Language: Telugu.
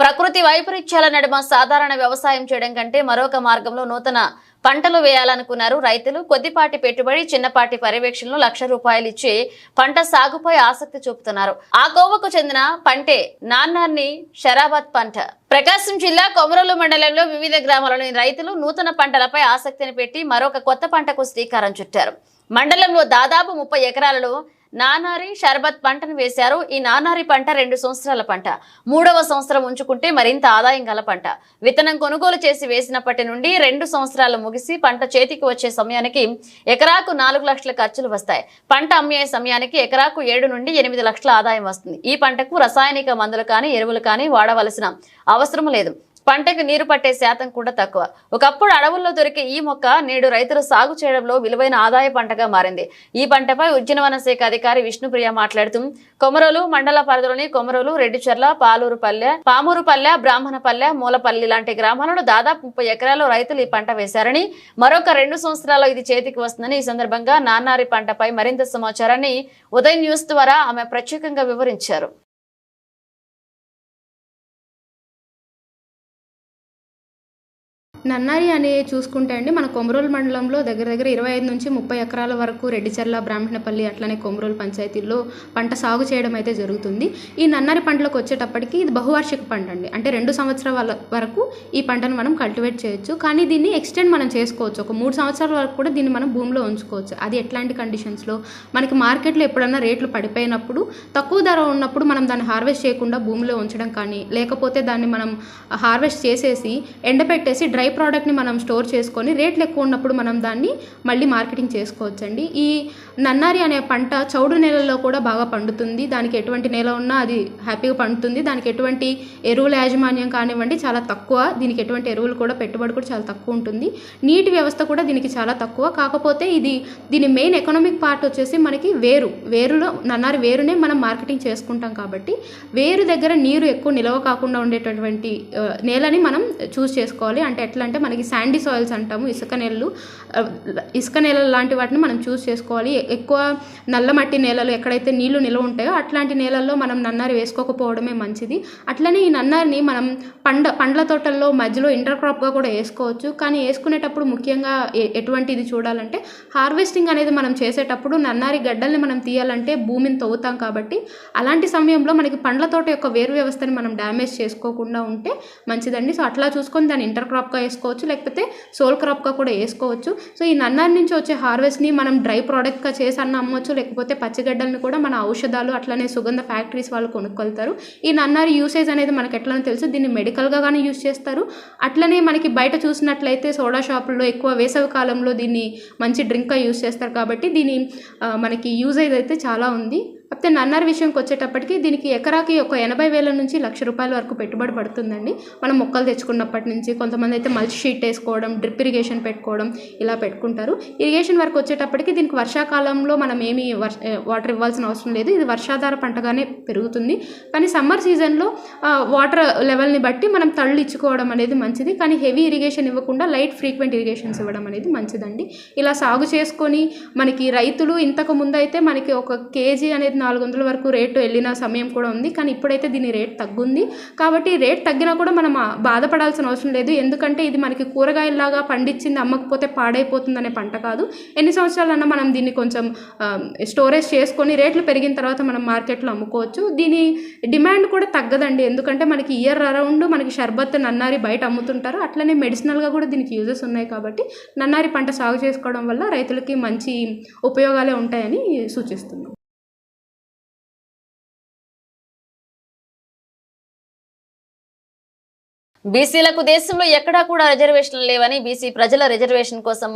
ప్రకృతి వైపరీత్యాల నడుమ సాధారణ వ్యవసాయం చేయడం కంటే మరొక మార్గంలో నూతన పంటలు వేయాలనుకున్నారు రైతులు. కొద్దిపాటి పెట్టుబడి చిన్నపాటి పర్యవేక్షణలో లక్ష రూపాయలు ఇచ్చి పంట సాగుపై ఆసక్తి చూపుతున్నారు. ఆ కోవకు చెందిన పంటే నాన్నార్ని షరాబత్ పంట. ప్రకాశం జిల్లా కొమరలు మండలంలో వివిధ గ్రామాలలోని రైతులు నూతన పంటలపై ఆసక్తిని పెట్టి మరొక కొత్త పంటకు శ్రీకారం చుట్టారు. మండలంలో దాదాపు ముప్పై ఎకరాలలో నానారి షర్బత్ పంటను వేశారు. ఈ నానారి పంట రెండు సంవత్సరాల పంట. మూడవ సంవత్సరం ఉంచుకుంటే మరింత ఆదాయం గల పంట. విత్తనం కొనుగోలు చేసి వేసినప్పటి నుండి రెండు సంవత్సరాలు ముగిసి పంట చేతికి వచ్చే సమయానికి ఎకరాకు నాలుగు లక్షల ఖర్చులు వస్తాయి. పంట అమ్మే సమయానికి ఎకరాకు ఏడు నుండి ఎనిమిది లక్షల ఆదాయం వస్తుంది. ఈ పంటకు రసాయనిక మందులు కానీ ఎరువులు కానీ వాడవలసిన అవసరం లేదు. పంటకు నీరు పట్టే శాతం కూడా తక్కువ. ఒకప్పుడు అడవుల్లో దొరికే ఈ మొక్క నేడు రైతులు సాగు చేయడంలో విలువైన ఆదాయ పంటగా మారింది. ఈ పంటపై ఉద్యానవన శాఖ అధికారి విష్ణుప్రియ మాట్లాడుతూ కొమరోలు మండల పరిధిలోని కొమరోలు రెడ్డిచెర్ల పాలూరుపల్లె పామూరుపల్లె బ్రాహ్మణపల్లె మూలపల్లి లాంటి గ్రామాలలో దాదాపు ముప్పై ఎకరాల్లో రైతులు ఈ పంట వేశారని మరొక రెండు సంవత్సరాల్లో ఇది చేతికి వస్తుందని ఈ సందర్భంగా నాన్నారి పంటపై మరింత సమాచారాన్ని ఉదయ్ న్యూస్ ద్వారా ఆమె ప్రత్యేకంగా వివరించారు. నన్నారి అనే చూసుకుంటే అండి మన కొమరోలు మండలంలో దగ్గర దగ్గర ఇరవై ఐదు నుంచి ముప్పై ఎకరాల వరకు రెడ్డిచర్ల బ్రాహ్మణపల్లి అట్లనే కొమరోలు పంచాయతీల్లో పంట సాగు చేయడం అయితే జరుగుతుంది. ఈ నన్నారి పంటలకు వచ్చేటప్పటికి ఇది బహువార్షిక పంట అండి. అంటే రెండు సంవత్సరాల వరకు ఈ పంటను మనం కల్టివేట్ చేయొచ్చు. కానీ దీన్ని ఎక్స్టెండ్ మనం చేసుకోవచ్చు. ఒక మూడు సంవత్సరాల వరకు కూడా దీన్ని మనం భూమిలో ఉంచుకోవచ్చు. అది ఎట్లాంటి కండిషన్స్లో? మనకి మార్కెట్లో ఎప్పుడన్నా రేట్లు పడిపోయినప్పుడు తక్కువ ధర ఉన్నప్పుడు మనం దాన్ని హార్వెస్ట్ చేయకుండా భూమిలో ఉంచడం కానీ లేకపోతే దాన్ని మనం హార్వెస్ట్ చేసేసి ఎండబెట్టేసి డ్రై ప్రోడక్ట్ని మనం స్టోర్ చేసుకొని రేట్లు ఎక్కువ ఉన్నప్పుడు మనం దాన్ని మళ్ళీ మార్కెటింగ్ చేసుకోవచ్చండి. ఈ నన్నారి అనే పంట చౌడు నేలల్లో కూడా బాగా పండుతుంది. దానికి ఎటువంటి నేల ఉన్నా అది హ్యాపీగా పండుతుంది. దానికి ఎటువంటి ఎరువుల యాజమాన్యం కానివ్వండి చాలా తక్కువ. దీనికి ఎటువంటి ఎరువులు కూడా పెట్టుబడి కూడా చాలా తక్కువ ఉంటుంది. నీటి వ్యవస్థ కూడా దీనికి చాలా తక్కువ. కాకపోతే ఇది దీని మెయిన్ ఎకనామిక్ పార్ట్ వచ్చేసి మనకి వేరు. వేరులో నన్నారి వేరునే మనం మార్కెటింగ్ చేసుకుంటాం కాబట్టి వేరు దగ్గర నీరు ఎక్కువ నిల్వ కాకుండా ఉండేటటువంటి నేలని మనం చూస్ చేసుకోవాలి. అంటే ఎట్లా అంటే మనకి శాండీ సాయిల్స్ అంటాము ఇసుక నేలలు. ఇసుక నేలలు లాంటి వాటిని మనం చూస్ చేసుకోవాలి. ఎక్కువ నల్ల మట్టి నేలలు ఎక్కడైతే నీళ్ళు నిల్వ ఉంటాయో అట్లాంటి నేలల్లో మనం నన్నారి వేసుకోకపోవడమే మంచిది. అట్లనే ఈ నన్నారిని మనం పండ పండ్ల తోటల్లో మధ్యలో ఇంటర్ క్రాప్గా కూడా వేసుకోవచ్చు. కానీ వేసుకునేటప్పుడు ముఖ్యంగా ఎటువంటి ఇది చూడాలంటే హార్వెస్టింగ్ అనేది మనం చేసేటప్పుడు నన్నారి గడ్డల్ని మనం తీయాలంటే భూమిని తవ్వుతాం కాబట్టి అలాంటి సమయంలో మనకి పండ్ల తోట యొక్క వేరు వ్యవస్థని మనం డ్యామేజ్ చేసుకోకుండా ఉంటే మంచిదండి. సో అట్లా చూసుకొని దాన్ని ఇంటర్ క్రాప్గా వేసుకోవచ్చు లేకపోతే సోల్ క్రాప్గా కూడా వేసుకోవచ్చు. సో ఈ నన్నారి నుంచి వచ్చే హార్వెస్ట్ని మనం డ్రై ప్రోడక్ట్గా చేసి అన్న అమ్మవచ్చు లేకపోతే పచ్చిగడ్డల్ని కూడా మన ఔషధాలు అట్లనే సుగంధ ఫ్యాక్టరీస్ వాళ్ళు కొనుక్కెళ్తారు ఈ నన్నారి యూసేజ్ అనేది మనకి ఎట్లనో తెలుసు దీన్ని మెడికల్గా కానీ యూజ్ చేస్తారు. అట్లనే మనకి బయట చూసినట్లయితే సోడా షాపుల్లో ఎక్కువ వేసవి కాలంలో దీన్ని మంచి డ్రింక్గా యూస్ చేస్తారు కాబట్టి దీని మనకి యూజేజ్ అయితే చాలా ఉంది. కాకపోతే నన్నర్ విషయంకి వచ్చేటప్పటికి దీనికి ఎకరాకి ఒక ఎనభై వేల నుంచి లక్ష రూపాయల వరకు పెట్టుబడి పడుతుందండి. మనం మొక్కలు తెచ్చుకున్నప్పటి నుంచి కొంతమంది అయితే మల్చి షీట్ వేసుకోవడం డ్రిప్ ఇరిగేషన్ పెట్టుకోవడం ఇలా పెట్టుకుంటారు. ఇరిగేషన్ వరకు వచ్చేటప్పటికి దీనికి వర్షాకాలంలో మనం ఏమీ వర్ష వాటర్ ఇవ్వాల్సిన అవసరం లేదు. ఇది వర్షాధార పంటగానే పెరుగుతుంది. కానీ సమ్మర్ సీజన్లో వాటర్ లెవెల్ని బట్టి మనం తళ్ళు ఇచ్చుకోవడం అనేది మంచిది. కానీ హెవీ ఇరిగేషన్ ఇవ్వకుండా లైట్ ఫ్రీక్వెంట్ ఇరిగేషన్స్ ఇవ్వడం అనేది మంచిదండి. ఇలా సాగు చేసుకొని మనకి రైతులు ఇంతకు ముందు అయితే మనకి ఒక కేజీ అనేది నాలుగు వందల వరకు రేటు వెళ్ళిన సమయం కూడా ఉంది. కానీ ఇప్పుడైతే దీని రేట్ తగ్గుంది. కాబట్టి రేట్ తగ్గినా కూడా మనం బాధపడాల్సిన అవసరం లేదు. ఎందుకంటే ఇది మనకి కూరగాయల్లాగా పండించింది అమ్మకపోతే పాడైపోతుందనే పంట కాదు. ఎన్ని సంవత్సరాలన్నా మనం దీన్ని కొంచెం స్టోరేజ్ చేసుకొని రేట్లు పెరిగిన తర్వాత మనం మార్కెట్లో అమ్ముకోవచ్చు. దీని డిమాండ్ కూడా తగ్గదండి. ఎందుకంటే మనకి ఇయర్ అరౌండ్ మనకి షర్బత్ నన్నారి బయట అమ్ముతుంటారు. అట్లనే మెడిసినల్గా కూడా దీనికి యూజెస్ ఉన్నాయి కాబట్టి నన్నారి పంట సాగు చేసుకోవడం వల్ల రైతులకి మంచి ఉపయోగాలే ఉంటాయని సూచిస్తున్నాం. బీసీలకు దేశంలో ఎక్కడా కూడా రిజర్వేషన్లు లేవని బీసీ ప్రజల రిజర్వేషన్ కోసం